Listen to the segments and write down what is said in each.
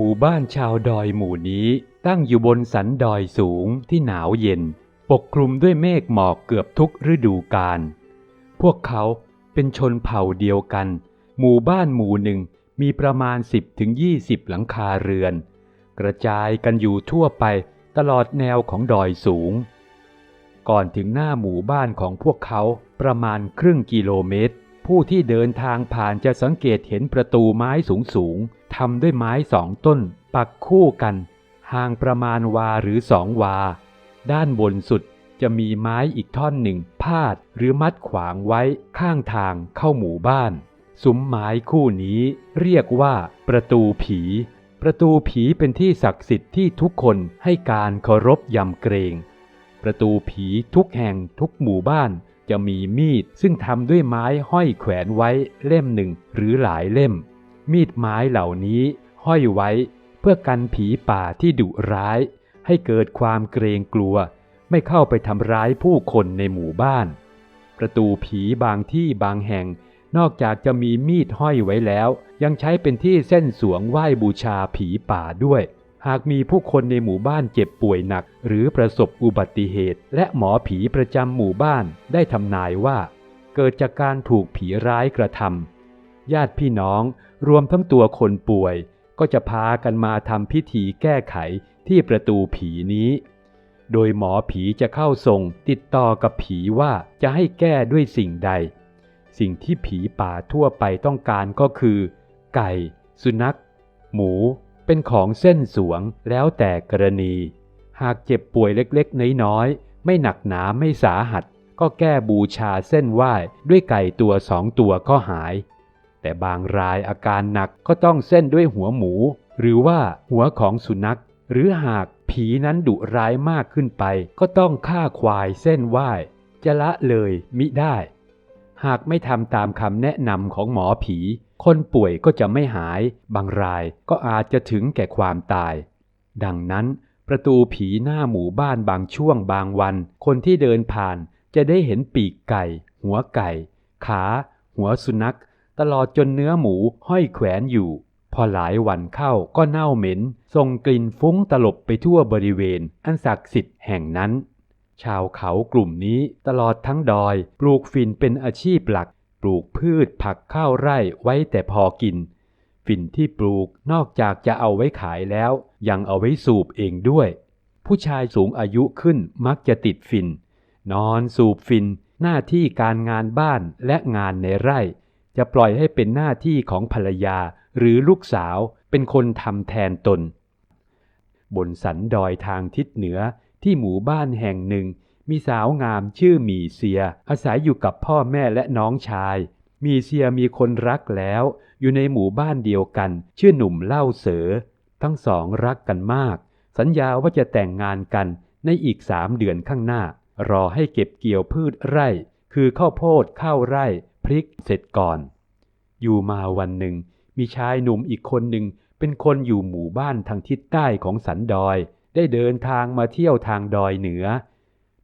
หมู่บ้านชาวดอยหมู่นี้ตั้งอยู่บนสันดอยสูงที่หนาวเย็น ปกคลุมด้วยเมฆหมอกเกือบทุกฤดูกาล พวกเขาเป็นชนเผ่าเดียวกัน หมู่บ้านหมู่หนึ่งมีประมาณ 10ถึง20หลังคาเรือน กระจายกันอยู่ทั่วไปตลอดแนวของดอยสูง ก่อนถึงหน้าหมู่บ้านของพวกเขาประมาณครึ่งกิโลเมตร ผู้ที่เดินทางผ่านจะสังเกตเห็นประตูไม้สูงๆ ทำด้วยไม้สองต้นปักคู่กัน ห่างประมาณวาหรือสองวา ด้านบนสุดจะมีไม้อีกท่อนหนึ่งพาดหรือมัดขวางไว้ข้างทางเข้าหมู่บ้าน ซุ้มไม้คู่นี้เรียกว่าประตูผี ประตูผีเป็นที่ศักดิ์สิทธิ์ที่ทุกคนให้การเคารพยำเกรง ประตูผีทุกแห่งทุกหมู่บ้านจะมีมีดซึ่งทำด้วยไม้ห้อยแขวนไว้เล่มหนึ่งหรือหลายเล่ม มีดไม้เหล่านี้ห้อยไว้เพื่อกันผีป่าที่ดุร้าย ให้เกิดความเกรงกลัว ไม่เข้าไปทำร้ายผู้คนในหมู่บ้าน ประตูผีบางที่บางแห่ง นอกจากจะมีมีดห้อยไว้แล้ว ยังใช้เป็นที่เส้นสวงไหว้บูชาผีป่าด้วยหากมีผู้คนในหมู่บ้านเจ็บป่วยหนัก หรือประสบอุบัติเหตุ และหมอผีประจำหมู่บ้านได้ทำนายว่า เกิดจากการถูกผีร้ายกระทำ ญาติพี่น้อง รวมทั้งตัวคนป่วย ก็จะพากันมาทำพิธีแก้ไขที่ประตูผีนี้ โดยหมอผีจะเข้าทรงติดต่อกับผีว่าจะให้แก้ด้วยสิ่งใด สิ่งที่ผีป่าทั่วไปต้องการก็คือ ไก่ สุนัข หมู เป็นของเส้นสวงแล้วแต่กรณี หากเจ็บป่วยเล็กๆ น้อยๆ ไม่หนักหนาไม่สาหัสก็แก้บูชาเส้นไหว้ด้วยไก่ตัวสองตัวก็หาย แต่บางรายอาการหนักก็ต้องเส้นด้วยหัวหมู หรือว่าหัวของสุนัข หรือหากผีนั้นดุร้ายมากขึ้นไป ก็ต้องฆ่าควายเส้นไหว้จะละเลยมิได้ หากไม่ทำตามคำแนะนำของหมอผี คนป่วยก็จะไม่หาย บางรายก็อาจจะถึงแก่ความตาย ดังนั้น ประตูผีหน้าหมู่บ้านบางช่วงบางวัน คนที่เดินผ่านจะได้เห็นปีกไก่ หัวไก่ ขา หัวสุนัข ตลอดจนเนื้อหมูห้อยแขวนอยู่ พอหลายวันเข้าก็เน่าเหม็นส่งกลิ่นฟุ้งตลบไปทั่วบริเวณ อันศักดิ์สิทธิ์แห่งนั้น ชาวเขากลุ่มนี้ตลอดทั้งดอย ปลูกฝิ่นเป็นอาชีพหลัก ปลูกพืชผักข้าวไร่ไว้แต่พอกิน ฝิ่นที่ปลูกนอกจากจะเอาไว้ขายแล้ว ยังเอาไว้สูบเองด้วย ผู้ชายสูงอายุขึ้นมักจะติดฝิ่นนอนสูบฝิ่นหน้าที่การงานบ้านและงานในไร่ จะปล่อยให้เป็นหน้าที่ของภรรยาหรือลูกสาวเป็นคนทำแทนตน บนสันดอยทางทิศเหนือที่หมู่บ้านแห่งหนึ่ง มีสาวงามชื่อหมีเซีย อาศัยอยู่กับพ่อแม่และน้องชาย มีเซียมีคนรักแล้ว อยู่ในหมู่บ้านเดียวกัน ชื่อหนุ่มเล่าเสือทั้งสองรักกันมาก สัญญาว่าจะแต่งงานกันในอีกสามเดือนข้างหน้า รอให้เก็บเกี่ยวพืชไร่ คือข้าวโพดข้าวไร่ พริกเสร็จก่อน อยู่มาวันหนึ่ง มีชายหนุ่มอีกคนหนึ่งเป็นคนอยู่หมู่บ้านทางทิศใต้ของสันดอย ได้เดินทางมาเที่ยวทางดอยเหนือ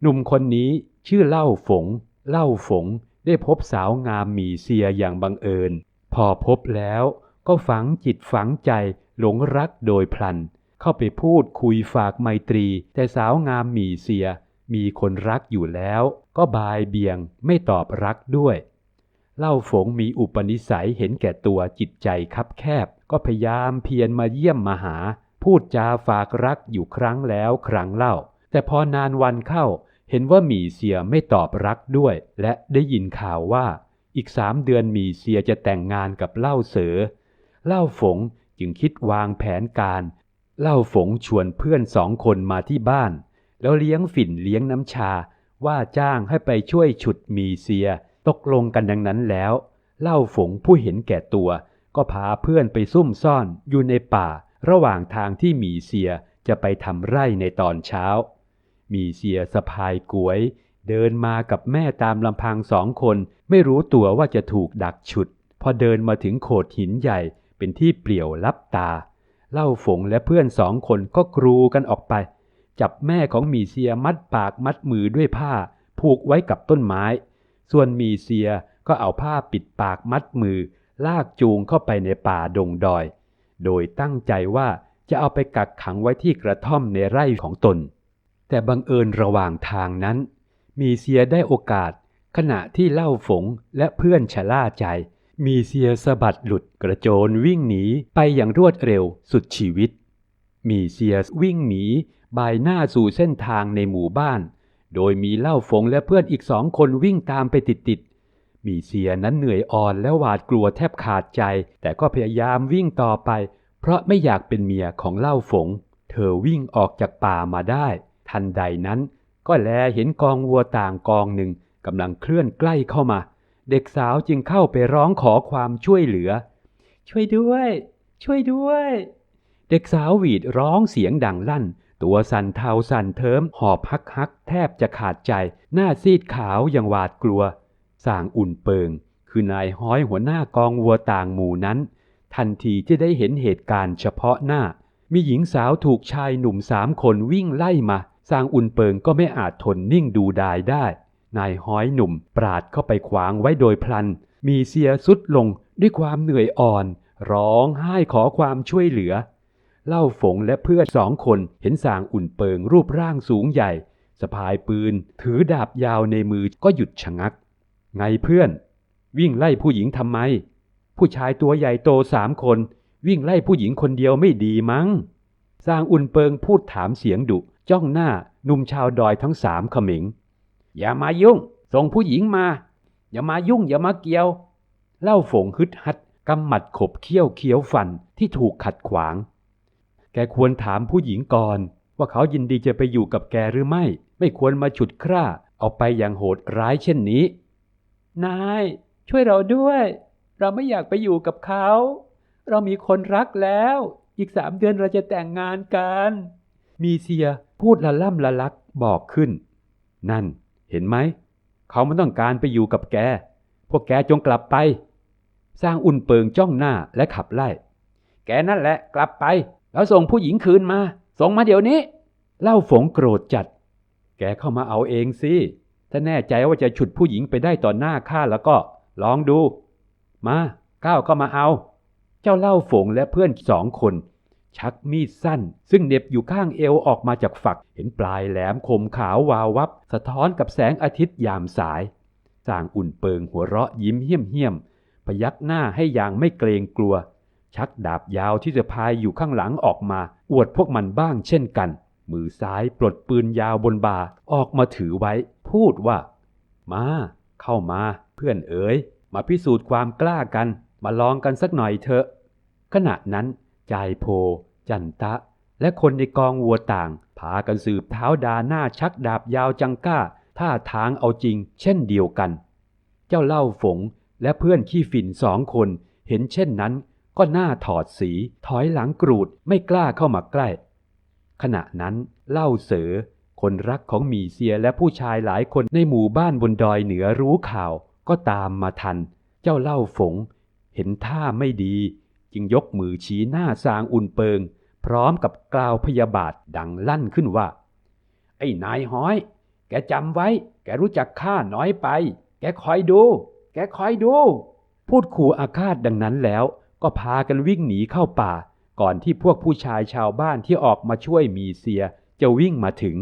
หนุ่มคนนี้ชื่อเล่าฝง เล่าฝงได้พบสาวงามหมีเซียอย่างบังเอิญ พอพบแล้วก็ฝังจิตฝังใจหลงรักโดยพลัน เข้าไปพูดคุยฝากไมตรี แต่สาวงามหมีเซีย มีคนรักอยู่แล้ว ก็บายเบียงไม่ตอบรักด้วย เล่าฝงมีอุปนิสัยเห็นแก่ตัวจิตใจคับแคบ ก็พยายามเพียรมาเยี่ยมมาหา พูดจาฝากรักอยู่ครั้งแล้วครั้งเล่า แต่พอนานวันเข้า เห็นว่าหมีเสียไม่ตอบรักด้วย และได้ยินข่าวว่า อีกสามเดือนหมีเสียจะแต่งงานกับเล่าเสือเล่าฝงจึงคิดวางแผนการ เล่าฝงชวนเพื่อนสองคนมาที่บ้าน แล้วเลี้ยงฝิ่นเลี้ยงน้ำชา ว่าจ้างให้ไปช่วยฉุดมีเสีย ตกลงกันดังนั้นแล้ว เล่าฝงผู้เห็นแก่ตัว ก็พาเพื่อนไปซุ่มซ่อนอยู่ในป่า ระหว่างทางที่หมีเสียจะไปทำไร่ในตอนเช้า มีเสียสะพายกวย เดินมากับแม่ตามลำพังสองคน ไม่รู้ตัวว่าจะถูกดักฉุด พอเดินมาถึงโขดหินใหญ่เป็นที่เปลี่ยวลับตา เล่าฝงและเพื่อนสองคนก็กรูกันออกไป จับแม่ของมีเสียมัดปากมัดมือด้วยผ้า ผูกไว้กับต้นไม้ ส่วนมีเสียก็เอาผ้าปิดปากมัดมือ ลากจูงเข้าไปในป่าดงดอย โดยตั้งใจว่าจะเอาไปกักขังไว้ที่กระท่อมในไร่ของตน แต่บังเอิญระหว่างทางนั้น มีเซียได้โอกาส ขณะที่เล่าฝงและเพื่อนชะล่าใจ มีเซียสะบัดหลุดกระโจนวิ่งหนีไปอย่างรวดเร็วสุดชีวิต มีเซียวิ่งหนีบายหน้าสู่เส้นทางในหมู่บ้าน โดยมีเล่าฝงและเพื่อนอีกสองคนวิ่งตามไปติดๆ มีเซียนั้นเหนื่อยอ่อนและหวาดกลัวแทบขาดใจ แต่ก็พยายามวิ่งต่อไป เพราะไม่อยากเป็นเมียของเล่าฝง เธอวิ่งออกจากป่ามาได้ ทันใดนั้น ก็แลเห็นกองวัวต่างกองหนึ่งกำลังเคลื่อนใกล้เข้ามา เด็กสาวจึงเข้าไปร้องขอความช่วยเหลือ ช่วยด้วย ช่วยด้วย เด็กสาวหวีดร้องเสียงดังลั่น ตัวสั่นเทาสั่นเทิมหอบฮักฮักแทบจะขาดใจ หน้าซีดขาวอย่างหวาดกลัวสางอุ่นเปิง คือนายห้อยหัวหน้ากองวัวต่างหมู่นั้น ทันทีที่ได้เห็นเหตุการณ์เฉพาะหน้า มีหญิงสาวถูกชายหนุ่มสามคนวิ่งไล่มาสางอุ่นเปิงก็ไม่อาจทนนิ่งดูดายได้ นายห้อยหนุ่มปราดเข้าไปขวางไว้โดยพลัน มีเสียสุดลงด้วยความเหนื่อยอ่อน ร้องไห้ขอความช่วยเหลือ เล่าฝงและเพื่อนสองคนเห็นสางอุ่นเปิงรูปร่างสูงใหญ่ สะพายปืน ถือดาบยาวในมือก็หยุดชะงัก ไงเพื่อน วิ่งไล่ผู้หญิงทำไม ผู้ชายตัวใหญ่โตสามคน วิ่งไล่ผู้หญิงคนเดียวไม่ดีมั้งสางอุ่นเปิงพูดถามเสียงดุจ้องหน้าหนุ่มชาวดอยทั้งสามเขมิง อย่ามายุ่ง ส่งผู้หญิงมา อย่ามายุ่งอย่ามาเกี่ยว เล่าฝงฮึดฮัดกำหมัดขบเคี้ยวเคี้ยวฟันที่ถูกขัดขวาง แกควรถามผู้หญิงก่อน ว่าเขายินดีจะไปอยู่กับแกหรือไม่ ไม่ควรมาฉุดคร่าเอาไปอย่างโหดร้ายเช่นนี้ นาย ช่วยเราด้วย เราไม่อยากไปอยู่กับเขา เรามีคนรักแล้ว อีกสามเดือนเราจะแต่งงานกัน มีเซียพูดละล่ำละลักบอกขึ้น นั่น เห็นไหม เขาไม่ต้องการไปอยู่กับแก พวกแกจงกลับไป สร้างอุ่นเปิงจ้องหน้าและขับไล่ แกนั่นแหละกลับไป แล้วส่งผู้หญิงคืนมา ส่งมาเดี๋ยวนี้ เล่าฝงโกรธจัด แกเข้ามาเอาเองสิ ถ้าแน่ใจว่าจะฉุดผู้หญิงไปได้ต่อหน้าข้าแล้วก็ลองดู มาก้าวก็มาเอา เจ้าเล่าฝงและเพื่อนสองคน ชักมีดสั้น ซึ่งเหน็บอยู่ข้างเอวออกมาจากฝัก เห็นปลายแหลมคมขาววาววับ สะท้อนกับแสงอาทิตย์ยามสายสร้างอุ่นเปิงหัวเราะยิ้มเหี้ยมเหี้ยมพยักหน้าให้อย่างไม่เกรงกลัว ชักดาบยาวที่จะพายอยู่ข้างหลังออกมา อวดพวกมันบ้างเช่นกัน มือซ้ายปลดปืนยาวบนบ่าออกมาถือไว้ พูดว่า มา เข้ามา เพื่อนเอ๋ยมาพิสูจน์ความกล้ากัน มาลองกันสักหน่อยเถอะ ขณะนั้น จายโพ จันตะ และคนในกองวัวต่าง พากันสืบเท้าดาหน้าชักดาบยาวจังก้า ท่าทางเอาจริง เช่นเดียวกัน เจ้าเล่าฝงและเพื่อนขี้ฝิ่นสองคนเห็นเช่นนั้น ก็หน้าถอดสีถอยหลังกรูดไม่กล้าเข้ามาใกล้ ขณะนั้นเล่าเสือคนรักของมีเซียและผู้ชายหลายคนในหมู่บ้านบนดอยเหนือรู้ข่าวก็ตามมาทัน เจ้าเล่าฝง เห็นท่าไม่ดี จึงยกมือชี้หน้าสางอุ่นเปิง พร้อมกับกล่าวพยาบาทดังลั่นขึ้นว่า ไอ้นายห้อย แกจำไว้ แกรู้จักข้าน้อยไป แกคอยดู แกคอยดู พูดขู่อาฆาตดังนั้นแล้ว ก็พากันวิ่งหนีเข้าป่า ก่อนที่พวกผู้ชายชาวบ้านที่ออกมาช่วยมีเซียจะวิ่งมาถึง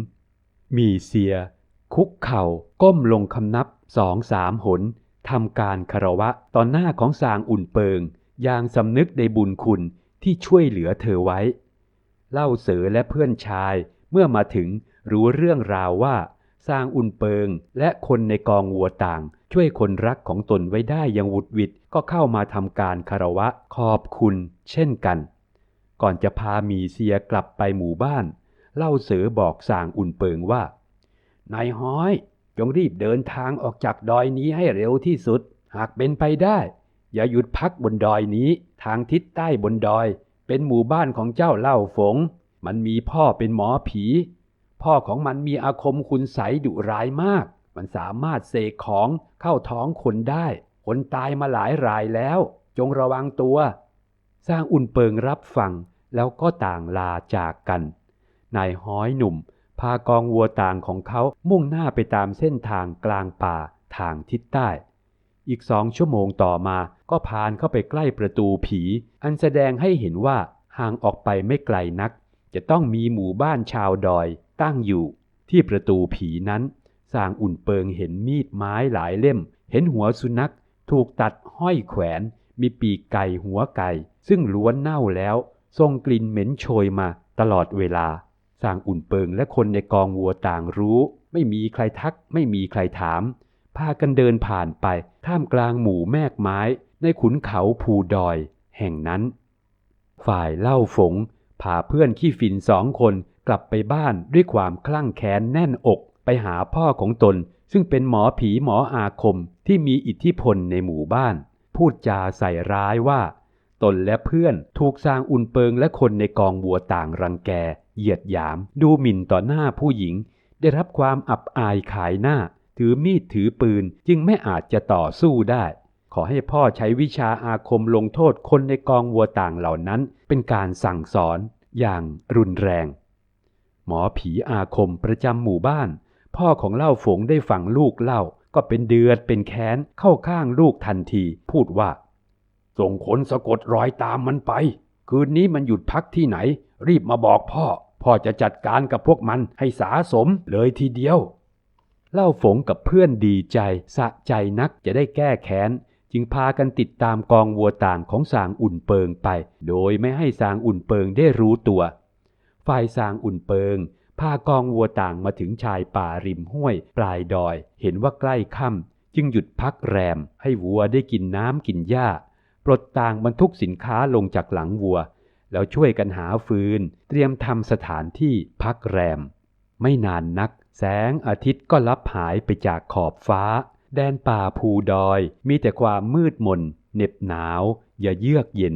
มีเซีย คุกเข่าก้มลงคำนับสองสามหนทำการคารวะต่อหน้าของสางอุ่นเปิง อย่างสำนึกในบุญคุณที่ช่วยเหลือเธอไว้ เล่าเสือและเพื่อนชายเมื่อมาถึงรู้เรื่องราวว่าสร้างอุ่นเปิงและคนในกองวัวต่าง ช่วยคนรักของตนไว้ได้อย่างวุดวิด ก็เข้ามาทำการคารวะขอบคุณเช่นกัน ก่อนจะพาหมีเซียกลับไปหมู่บ้าน เล่าเสือบอกสางอุ่นเปิงว่านายห้อยจงรีบเดินทางออกจากดอยนี้ให้เร็วที่สุด หากเป็นไปได้ อย่าหยุดพักบนดอยนี้ ทางทิศใต้บนดอย เป็นหมู่บ้านของเจ้าเล่าฝง มันมีพ่อเป็นหมอผี พ่อของมันมีอาคมคุณใสดุร้ายมาก มันสามารถเสกของเข้าท้องคนได้ คนตายมาหลายรายแล้ว จงระวังตัว สร้างอุ่นเปิงรับฟังแล้วก็ต่างลาจากกัน นายห้อยหนุ่ม พากองวัวต่างของเขามุ่งหน้าไปตามเส้นทางกลางป่าทางทิศใต้ อีกสองชั่วโมงต่อมาก็ผ่านเข้าไปใกล้ประตูผี อันแสดงให้เห็นว่าห่างออกไปไม่ไกลนัก จะต้องมีหมู่บ้านชาวดอยตั้งอยู่ที่ประตูผีนั้นสร้างอุ่นเปิงเห็นมีดไม้หลายเล่ม เห็นหัวสุนัข ถูกตัดห้อยแขวน มีปีกไก่หัวไก่ ซึ่งล้วนเน่าแล้วส่งกลิ่นเหม็นโชยมาตลอดเวลาสร้างอุ่นเปิงและคนในกองวัวต่างรู้ ไม่มีใครทัก ไม่มีใครถาม พากันเดินผ่านไป ท่ามกลางหมู่แมกไม้ ในขุนเขาภูดอย แห่งนั้น ฝ่ายเล่าฝงพาเพื่อนขี้ฝินสองคนกลับไปบ้านด้วยความคลั่งแค้นแน่นอก ไปหาพ่อของตน ซึ่งเป็นหมอผีหมออาคม ที่มีอิทธิพลในหมู่บ้าน พูดจาใส่ร้ายว่า ตนและเพื่อนถูกสร้างอุ่นเปิงและคนในกองวัวต่างรังแก เหยียดหยาม ดูหมิ่นต่อหน้าผู้หญิง ได้รับความอับอายขายหน้า ถือมีดถือปืนจึงไม่อาจจะต่อสู้ได้ ขอให้พ่อใช้วิชาอาคมลงโทษคนในกองวัวต่างเหล่านั้น เป็นการสั่งสอนอย่างรุนแรง หมอผีอาคมประจำหมู่บ้าน พ่อของเล่าฝงได้ฟังลูกเล่า ก็เป็นเดือดเป็นแค้นเข้าข้างลูกทันที พูดว่า ส่งคนสะกดรอยตามมันไป คืนนี้มันหยุดพักที่ไหน รีบมาบอกพ่อ พ่อจะจัดการกับพวกมันให้สาสมเลยทีเดียว เล่าฝงกับเพื่อนดีใจ สะใจนักจะได้แก้แค้นจึงพากันติดตามกองวัวต่างของสางอุ่นเปิงไป โดยไม่ให้สางอุ่นเปิงได้รู้ตัว ฝ่ายสางอุ่นเปิง พากองวัวต่างมาถึงชายป่าริมห้วย ปลายดอย เห็นว่าใกล้ค่ำจึงหยุดพักแรม ให้วัวได้กินน้ำกินหญ้า ปลดต่างบรรทุกสินค้าลงจากหลังวัว แล้วช่วยกันหาฟืน เตรียมทำสถานที่พักแรม ไม่นานนัก แสงอาทิตย์ก็ลับหายไปจากขอบฟ้า แดนป่าภูดอย มีแต่ความมืดมนเหน็บหนาว อย่าเยือกเย็น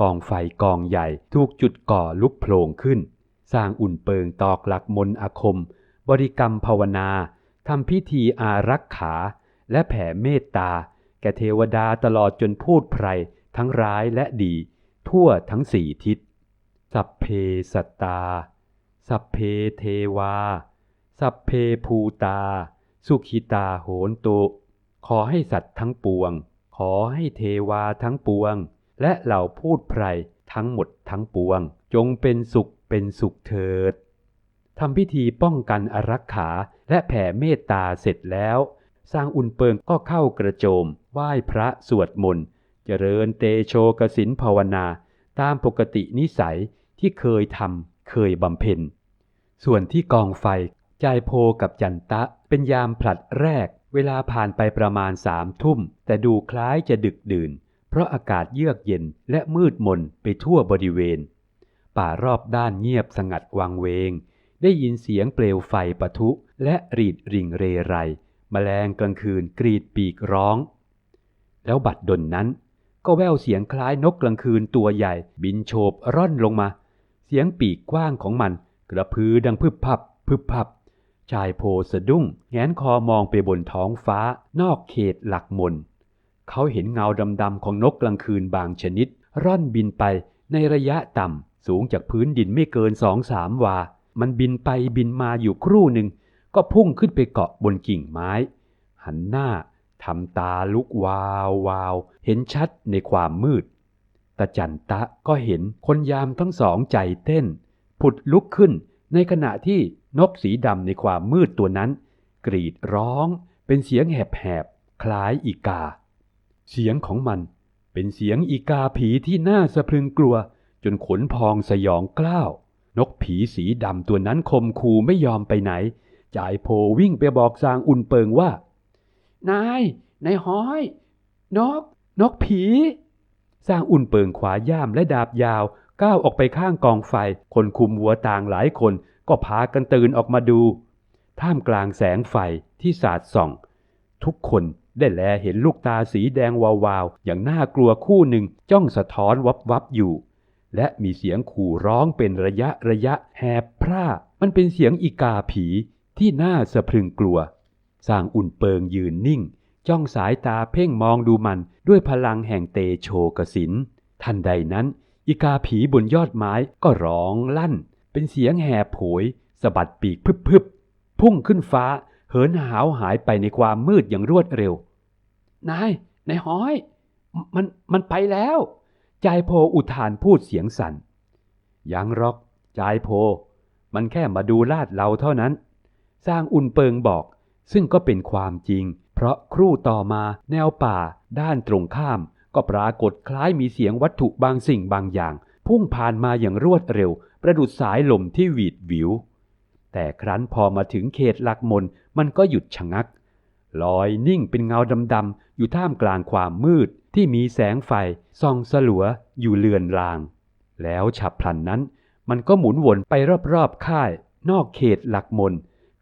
กองไฟกองใหญ่ถูกจุดก่อลุกโผล่ขึ้น สร้างอุ่นเปิงตอกหลักมนอาคม บริกรรมภาวนาทำพิธีอารักขา และแผ่เมตตา แก่เทวดาตลอดจนพูดไพรทั้งร้ายและดี ทั่วทั้งสี่ทิศ สัพเพสัตตา สัพเพเทวา สัพเพภูตา สุขิตาโหนตุ ขอให้สัตว์ทั้งปวง ขอให้เทวาทั้งปวง และเหล่าพูดไพรทั้งหมดทั้งปวง จงเป็นสุข เป็นสุขเถิดทำพิธีป้องกันอารักขาและแผ่เมตตาเสร็จแล้ว สร้างอุ่นเปิงก็เข้ากระโจม ไหว้พระสวดมนต์ เจริญเตโชกสินภาวนา ตามปกตินิสัยที่เคยทำเคยบำเพ็ญ ส่วนที่กองไฟจายโพกับจันตะเป็นยามผลัดแรก เวลาผ่านไปประมาณสามทุ่ม แต่ดูคล้ายจะดึกดื่น เพราะอากาศเยือกเย็นและมืดมนไปทั่วบริเวณ ป่ารอบด้านเงียบสงัดวังเวง ได้ยินเสียงเปลวไฟปะทุ และรีดริ่งเรไรแมลงกลางคืนกรีดปีกร้อง แล้วบัดดลนั้น ก็แววเสียงคล้ายนกกลางคืนตัวใหญ่ บินโฉบร่อนลงมา เสียงปีกกว้างของมัน กระพือดังพึบพับพึบพับ ชายโพสะดุ้งแงนคอมองไปบนท้องฟ้านอกเขตหลักมนเขาเห็นเงาดำๆของนกกลางคืนบางชนิด ร่อนบินไปในระยะต่ำ สูงจากพื้นดินไม่เกินสองสามวา มันบินไปบินมาอยู่ครู่หนึ่ง ก็พุ่งขึ้นไปเกาะบนกิ่งไม้ หันหน้าทำตาลุกวาววาว เห็นชัดในความมืด ตาจันตะก็เห็นคนยามทั้งสองใจเต้น ผุดลุกขึ้นในขณะที่นกสีดำในความมืดตัวนั้น กรีดร้องเป็นเสียงแหบๆ คล้ายอีกา เสียงของมันเป็นเสียงอีกาผีที่น่าสะพรึงกลัว จนขนพองสยองกล้าว นกผีสีดำตัวนั้นคมคูไม่ยอมไปไหน จ่ายโพวิ่งไปบอกสางอุ่นเปิงว่า นายนายห้อย นก นกผีสร้างอุ่นเปิงขวาย่ามและดาบยาว ก้าวออกไปข้างกองไฟ คนคุมวัวต่างหลายคน ก็พากันตื่นออกมาดู ท่ามกลางแสงไฟที่สาดส่อง ทุกคนได้แลเห็นลูกตาสีแดงวาวๆ อย่างน่ากลัวคู่หนึ่งจ้องสะท้อนวับวับอยู่ และมีเสียงขู่ร้องเป็นระยะระยะแหบพร่า มันเป็นเสียงอีกาผีที่น่าสะพรึงกลัว สร้างอุ่นเปิงยืนนิ่ง จ้องสายตาเพ่งมองดูมันด้วยพลังแห่งเตโชกสิน ทันใดนั้น อีกาผีบนยอดไม้ก็ร้องลั่น เป็นเสียงแหบโผยสะบัดปีกพึบพึบๆพุ่งขึ้นฟ้า เหินหาวหายไปในความมืดอย่างรวดเร็ว นาย นายห้อย มัน มันไปแล้ว ใจโพอุทานพูดเสียงสัน่น ยังรอก จายโพ มันแค่มาดูลาดเราเท่านั้น สร้างอุ่นเปิงบอก ซึ่งก็เป็นความจริง เพราะครู่ต่อมาแนวป่าด้านตรงข้าม ก็ปรากฏคล้ายมีเสียงวัตถุบางสิ่งบางอย่าง พุ่งผ่านมาอย่างรวดเร็ว ประดุดสายลมที่หวีดวิว แต่ครั้นพอมาถึงเขตหลักมนมันก็หยุดชะงัก ลอยนิ่งเป็นเงาดำๆอยู่ท่ามกลางความมืด ที่มีแสงไฟส่องสลัวอยู่เลือนลาง แล้วฉับพลันนั้น มันก็หมุนวนไปรอบๆค่าย นอกเขตหลักมน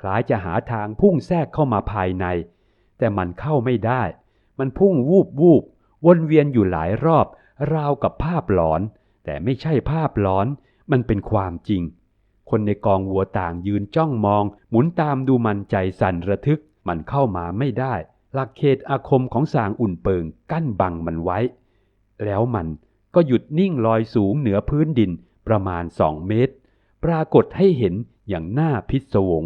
คล้ายจะหาทางพุ่งแทรกเข้ามาภายใน แต่มันเข้าไม่ได้ มันพุ่งวูบวูบวนเวียนอยู่หลายรอบ ราวกับภาพหลอน แต่ไม่ใช่ภาพหลอน มันเป็นความจริง คนในกองวัวต่างยืนจ้องมอง หมุนตามดูมันใจสั่นระทึก มันเข้ามาไม่ได้ หลักเขตอาคมของสางอุ่นเปิงกั้นบังมันไว้ แล้วมันก็หยุดนิ่งลอยสูงเหนือพื้นดินประมาณสองเมตร ปรากฏให้เห็นอย่างน่าพิศวง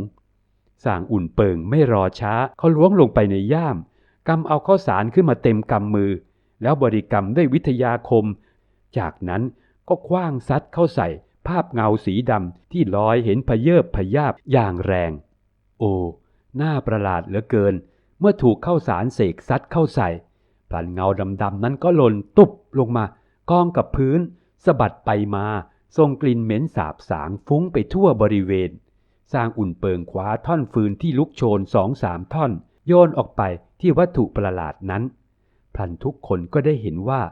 สางอุ่นเปิงไม่รอช้าเขาล้วงลงไปในย่ามกำเอาข้าวสารขึ้นมาเต็มกำมือ แล้วบริกรรมด้วยวิทยาคม จากนั้นก็คว้างซัดเข้าใส่ ภาพเงาสีดำที่ลอยเห็นพเยิบพยาบอย่างแรง โอ้หน่าประหลาดเหลือเกิน มื่อถูกเข้าสารเสกซัดเข้าใส่พลันเงาดำๆนั้นก็หล่นตุบลงมากองกับพื้นสะบัดไปมาส่งกลิ่นเหม็นสาบสางฟุ้งไปทั่วบริเวณ สร้างอุ่นเปิงคว้าท่อนฟืนที่ลุกโชนสองสามท่อน โยนออกไปที่วัตถุประหลาดนั้นพลันทุกคนก็ได้เห็นว่า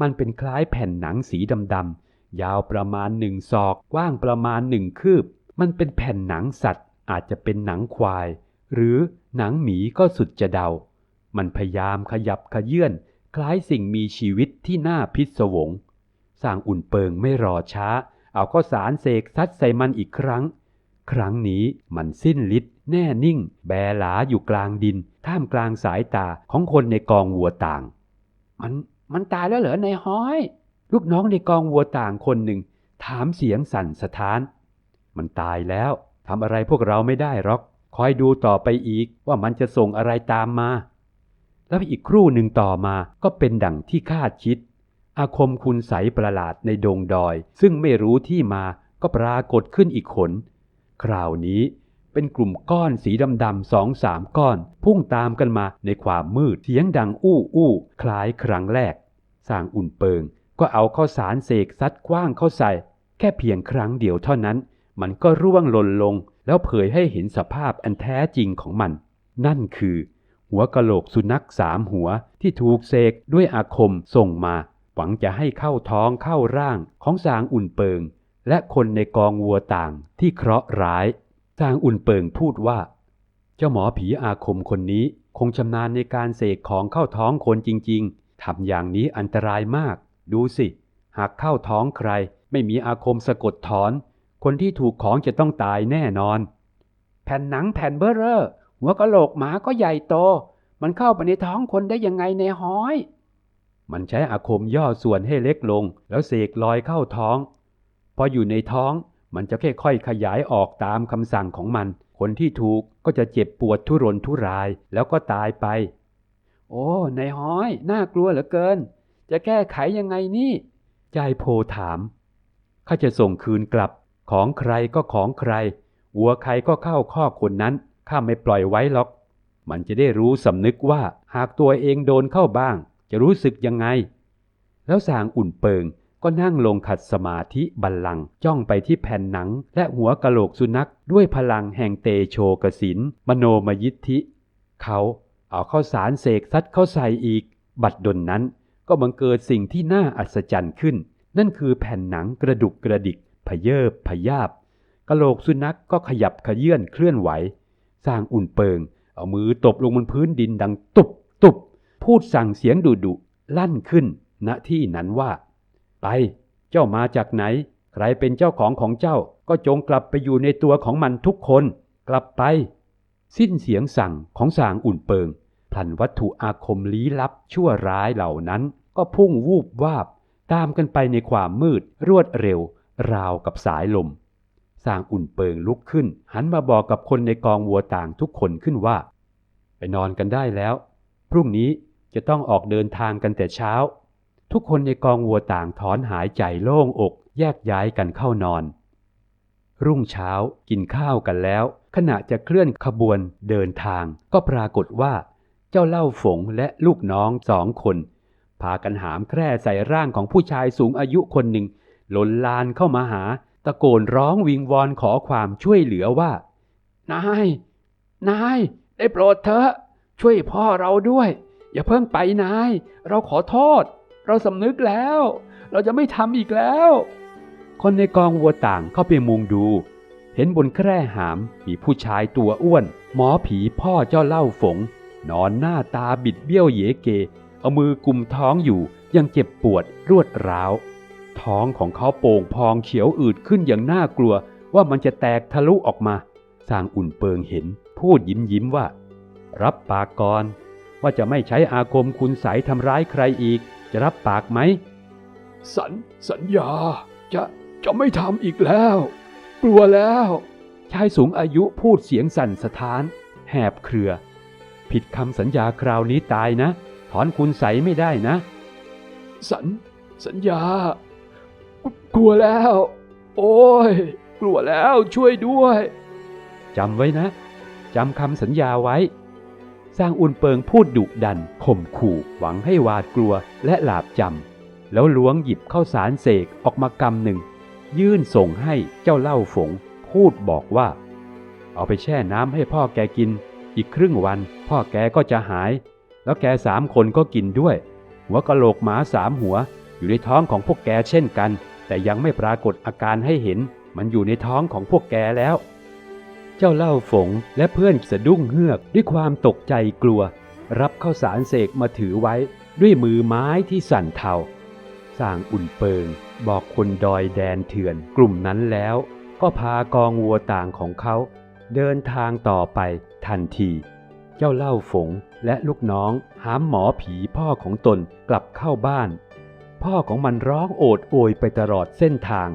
มันเป็นคล้ายแผ่นหนังสีดำๆยาวประมาณหนึ่งศอกกว้างประมาณหนึ่งคืบ มันเป็นแผ่นหนังสัตว์อาจจะเป็นหนังควาย หรือ หนังหมีก็สุดจะเดา มันพยายามขยับขยื่นคล้ายสิ่งมีชีวิตที่น่าพิศวง สร้างอุ่นเปิงไม่รอช้า เอาข้าวสารเสกซัดใส่มันอีกครั้ง ครั้งนี้มันสิ้นฤทธิ์แน่นิ่ง แบหลาอยู่กลางดิน ท่ามกลางสายตาของคนในกองวัวต่าง มันมันตายแล้วเหรอในห้อย ลูกน้องในกองวัวต่างคนหนึ่ง ถามเสียงสั่นสะท้าน มันตายแล้วทำอะไรพวกเราไม่ได้หรอก คอยดูต่อไปอีกว่ามันจะส่งอะไรตามมา แล้วอีกครู่หนึ่งต่อมาก็เป็นดั่งที่คาดคิด อาคมคุณใสประหลาดในดงดอย ซึ่งไม่รู้ที่มาก็ปรากฏขึ้นอีกขน คราวนี้เป็นกลุ่มก้อนสีดำๆสองสามก้อน พุ่งตามกันมาในความมืดเสียงดังอู้อู้คล้ายครั้งแรกสร้างอุ่นเปิง ก็เอาข้าวสารเสกซัดกว้างเข้าใส่ แค่เพียงครั้งเดียวเท่านั้น มันก็ร่วงหล่นลง แล้วเผยให้เห็นสภาพอันแท้จริงของมัน นั่นคือ หัวกะโหลกสุนัขสามหัวที่ถูกเสกด้วยอาคมส่งมา หวังจะให้เข้าท้องเข้าร่างของสางอุ่นเปิง และคนในกองวัวต่างที่เคราะห์ร้ายสางอุ่นเปิงพูดว่า เจ้าหมอผีอาคมคนนี้คงชำนาญในการเสกของเข้าท้องคนจริง ๆทำอย่างนี้อันตรายมาก ดูสิ หากเข้าท้องใครไม่มีอาคมสะกดถอน คนที่ถูกของจะต้องตายแน่นอน แผ่นหนังแผ่นเบ้อเร่อหัวกะโหลกหมาก็ใหญ่โต มันเข้าไปในท้องคนได้ยังไงในห้อย มันใช้อาคมย่อส่วนให้เล็กลง แล้วเสกลอยเข้าท้อง พออยู่ในท้องมันจะค่อยๆขยายออกตามคำสั่งของมัน คนที่ถูกก็จะเจ็บปวดทุรนทุรายแล้วก็ตายไป โอ้ในห้อย น่ากลัวเหลือเกิน จะแก้ไขยังไงนี่ยายโพถามข้าจะส่งคืนกลับ ของใครก็ของใคร วัวใครก็เข้าข้อคนนั้น ข้าไม่ปล่อยไว้หรอก มันจะได้รู้สำนึกว่าหากตัวเองโดนเข้าบ้าง จะรู้สึกยังไง แล้วสางอุ่นเปิงก็นั่งลงขัดสมาธิบัลลังจ้องไปที่แผ่นหนัง และหัวกะโหลกสุนัขด้วยพลังแห่งเตโชกสินมโนมยิทธิ เขาเอาข้าสารเสกซัดเข้าใส่อีก บัดดลนั้นก็บังเกิดสิ่งที่น่าอัศจรรย์ขึ้น นั่นคือแผ่นหนังกระดุกกระดิก พเยิบพยาบกระโหลกสุนัขก็ขยับขยื่นเคลื่อนไหว สร้างอุ่นเปิง เอามือตบลงบนพื้นดินดังตุบตุบพูดสั่งเสียงดุดุลั่นขึ้น ณที่นั้นว่า ไป เจ้ามาจากไหน ใครเป็นเจ้าของของเจ้าก็จงกลับไปอยู่ในตัวของมันทุกคน กลับไป สิ้นเสียงสั่งของสางอุ่นเปิงพลันวัตถุอาคมลี้ลับชั่วร้ายเหล่านั้น ก็พุ่งวูบวาบ ตามกันไปในความมืดรวดเร็ว ราวกับสายลมสร้างอุ่นเปิงลุกขึ้น หันมาบอกกับคนในกองวัวต่างทุกคนขึ้นว่า ไปนอนกันได้แล้ว พรุ่งนี้จะต้องออกเดินทางกันแต่เช้า ทุกคนในกองวัวต่างถอนหายใจโล่งอกแยกย้ายกันเข้านอน รุ่งเช้ากินข้าวกันแล้ว ขณะจะเคลื่อนขบวนเดินทาง ก็ปรากฏว่า เจ้าเล่าฝงและลูกน้องสองคน พากันหามแคร่ใส่ร่างของผู้ชายสูงอายุคนหนึ่ง ล่นลานเข้ามาหา ตะโกนร้องวิงวอนขอความช่วยเหลือว่า นาย นาย ได้โปรดเถอะ ช่วยพ่อเราด้วย อย่าเพิ่งไปนาย เราขอโทษ เราสำนึกแล้ว เราจะไม่ทำอีกแล้ว คนในกองวัวต่างเข้าไปมุงดู เห็นบนแคร่หามมีผู้ชายตัวอ้วน หมอผีพ่อเจ้าเล่าฝง นอนหน้าตาบิดเบี้ยวเยเก เอามือกุมท้องอยู่ยังเจ็บปวดรวดร้าว ท้องของเขาโป่งพองเขียวอืดขึ้นอย่างน่ากลัวว่ามันจะแตกทะลุออกมาสร้างอุ่นเปิงเห็น พูดยิ้มยิ้มว่า รับปากก่อนว่าจะไม่ใช้อาคมคุณใสยทำร้ายใครอีก จะรับปากไหม สัญสัญญา จะจะไม่ทำอีกแล้ว กลัวแล้ว ชายสูงอายุพูดเสียงสั่นสะท้าน แหบเครือ ผิดคำสัญญาคราวนี้ตายนะ ถอนคุณใสยไม่ได้นะ สัญสัญญา กลัวแล้ว โอ้ย กลัวแล้วช่วยด้วยจำไว้นะจำคำสัญญาไว้ สร้างอุนเปิงพูดดุดันข่มขู่หวังให้หวาดกลัวและหลาบจำแล้วล้วงหยิบข้าวสารเสกออกมากำหนึ่ง ยื่นส่งให้เจ้าเล่าฝง พูดบอกว่า เอาไปแช่น้ำให้พ่อแกกิน อีกครึ่งวัน พ่อแกก็จะหาย แล้วแกสามคนก็กินด้วยหัวกะโหลกหมาสามหัวอยู่ในท้องของพวกแกเช่นกัน แต่ยังไม่ปรากฏอาการให้เห็น มันอยู่ในท้องของพวกแกแล้ว เจ้าเล่าฝงและเพื่อนสะดุ้งเฮือกด้วยความตกใจกลัว รับข้าวสารเสกมาถือไว้ด้วยมือไม้ที่สั่นเทาสร้างอุ่นเปิง บอกคนดอยแดนเถื่อนกลุ่มนั้นแล้ว ก็พากองวัวต่างของเขา เดินทางต่อไปทันที เจ้าเล่าฝงและลูกน้องหามหมอผีพ่อของตนกลับเข้าบ้าน พ่อของมันร้องโอดโอยไปตลอดเส้นทาง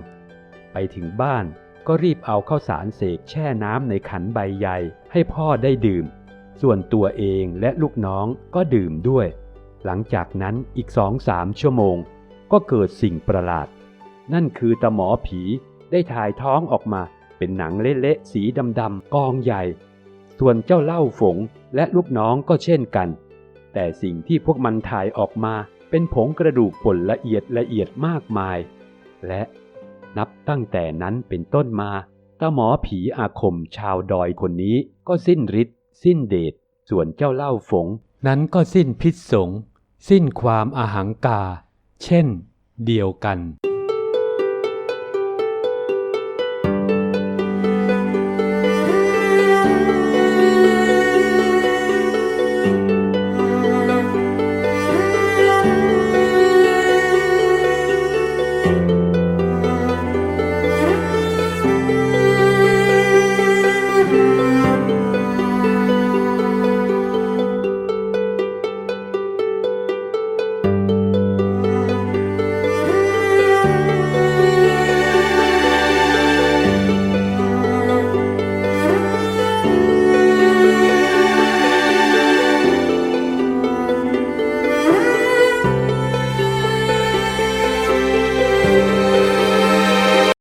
ไปถึงบ้านก็รีบเอาข้าวสารเสกแช่น้ำในขันใบใหญ่ให้พ่อได้ดื่ม ส่วนตัวเองและลูกน้องก็ดื่มด้วย หลังจากนั้นอีกสองสามชั่วโมง ก็เกิดสิ่งประหลาด นั่นคือตาหมอผีได้ถ่ายท้องออกมาเป็นหนังเละๆสีดำๆกองใหญ่ ส่วนเจ้าเล่าฝงและลูกน้องก็เช่นกัน แต่สิ่งที่พวกมันถ่ายออกมา เป็นผงกระดูกป่นละเอียดละเอียดมากมาย และนับตั้งแต่นั้นเป็นต้นมาตาหมอผีอาคมชาวดอยคนนี้ก็สิ้นฤทธิ์สิ้นเดชส่วนเจ้าเล่าฝง นั้นก็สิ้นพิษสง สิ้นความอาหังกา เช่น เดียวกัน